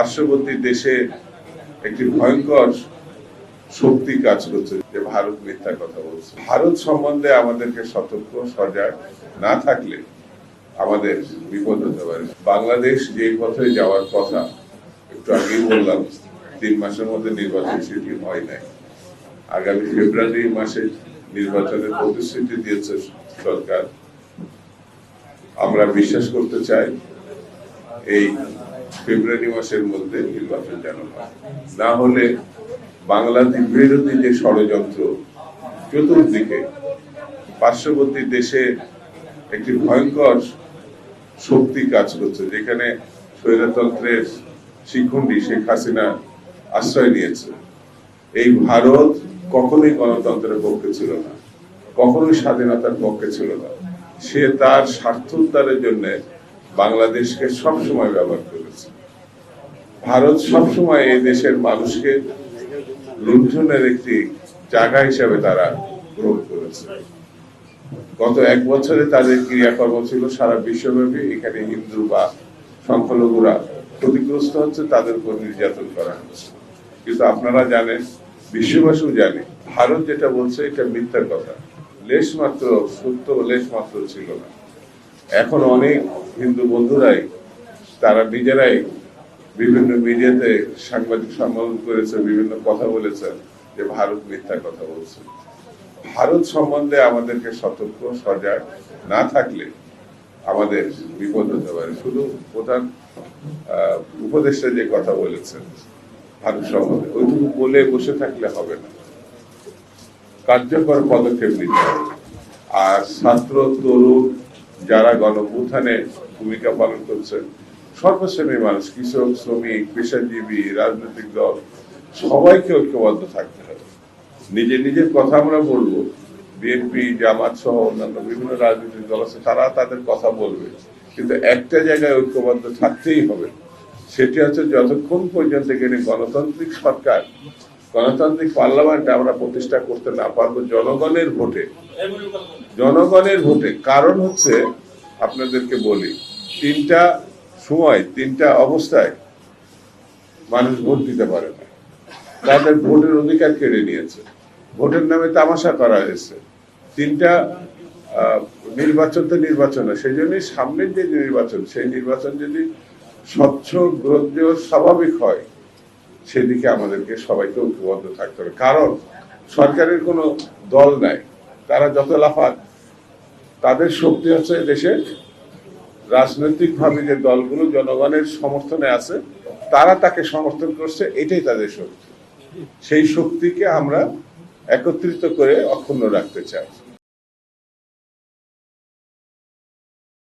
পার্শ্ববর্তী দেশে একটি ভয়ঙ্কর শক্তি কাজ করছে যে ভারত মিথ্যা কথা বলছে। ভারত সম্বন্ধে আমাদেরকে সতর্ক, সজাগ না থাকলে আমাদের বিপদ হতে পারে। বাংলাদেশ যে পথে যাওয়ার কথা একটু আগেই বললাম, তিন মাসের মধ্যে নির্বাচন সেটি হয় নাই। আগামী ফেব্রুয়ারি মাসে নির্বাচনের প্রতিশ্রুতি দিয়েছে সরকার। আমরা বিশ্বাস করতে চাই এই ফেব্রুয়ারি মাসের মধ্যে নির্বাচন যেন হয়। না হলে বাংলাদেশ বিরোধী যে ষড়যন্ত্র চতুর্দিকে, পার্শ্ববর্তী দেশে একটি ভয়ঙ্কর শক্তি কাজ করছে, যেখানে স্বৈরতন্ত্রের শিখণ্ডী শেখ হাসিনা আশ্রয় নিয়েছে। এই ভারত কখনোই গণতন্ত্রের পক্ষে ছিল না, কখনোই স্বাধীনতার পক্ষে ছিল না। সে তার স্বার্থ উদ্ধারের জন্য বাংলাদেশকে সবসময় ব্যবহার করেছে। ভারত সবসময় এই দেশের মানুষকে লুণ্ঠনের একটি জায়গা হিসাবে তারা গ্রহণ করেছে। গত এক বছরে তাদের ক্রিয়াকর্ম ছিল সারা বিশ্বব্যাপী। এখানে হিন্দু বা সংখ্যালঘুরা ক্ষতিগ্রস্ত হচ্ছে, তাদের উপর নির্যাতন করা হচ্ছে। কিন্তু আপনারা জানেন, বিশ্ববাসীও জানে, ভারত যেটা বলছে এটা মিথ্যার কথা। লেশ মাত্র সত্য লেশ মাত্র ছিল না। এখন অনেক হিন্দু বন্ধুরাই, তারা নিজেরাই বিভিন্ন মিডিয়াতে সাংবাদিক সম্মেলন করেছে, বিভিন্ন কথা বলেছে যে ভারত মিথ্যা কথা বলছে। ভারত সম্বন্ধে আমাদেরকে সতর্ক, সজাগ না থাকলে আমাদের বিপদ হতে পারে। শুধু প্রধান উপদেষ্টা যে কথা বলেছেন ভারত সম্বন্ধে, ওইটুকু বলে বসে থাকলে হবে না। কার্যকর পদক্ষেপ নিতে হবে। আর ছাত্র, তরুণ যারা গণভূথানে ভূমিকা পালন করছেন, সর্বশ্রেণীর মানুষ, কৃষক, শ্রমিক, পেশাজীবী, রাজনৈতিক দল, সবাইকে ঐক্যবদ্ধ থাকতে হবে। নিজের নিজের কথা আমরা বলব। বিএনপি, জামাত সহ অন্যান্য বিভিন্ন রাজনৈতিক দল আছে, তারা তাদের কথা বলবে। কিন্তু একটা জায়গায় ঐক্যবদ্ধ থাকতেই হবে, সেটি হচ্ছে যতক্ষণ পর্যন্ত গণতান্ত্রিক সরকার গণতান্ত্রিক পার্লামেন্ট আমরা প্রতিষ্ঠা করতে না পারব জনগণের ভোটে। জনগণের ভোটে। কারণ হচ্ছে, আপনাদেরকে বলি, তিনটা সময়, তিনটা অবস্থায় মানুষ ভোট দিতে পারে না। তাদের ভোটের অধিকার কেড়ে নিয়েছে। ভোটের নামে তামাশা করা হয়েছে। তিনটা নির্বাচন তো নির্বাচন সেই জন্যই সামনের যে নির্বাচন, সেই নির্বাচন যদি স্বচ্ছ গ্রহ্য স্বাভাবিক হয় সেদিকে আমাদেরকে সবাইকে ঐক্যবদ্ধ থাকতে হবে। কারণ সরকারের কোনো দল নাই। তারা যত লাফাক, তাদের শক্তি হচ্ছে দেশে রাজনৈতিক ভাবে যে দলগুলো জনগণের সমর্থনে আছে, তারা তাকে সমর্থন করছে, এটাই তাদের শক্তি। সেই শক্তিকে আমরা একত্রিত করে অক্ষুণ্ণ রাখতে চাই।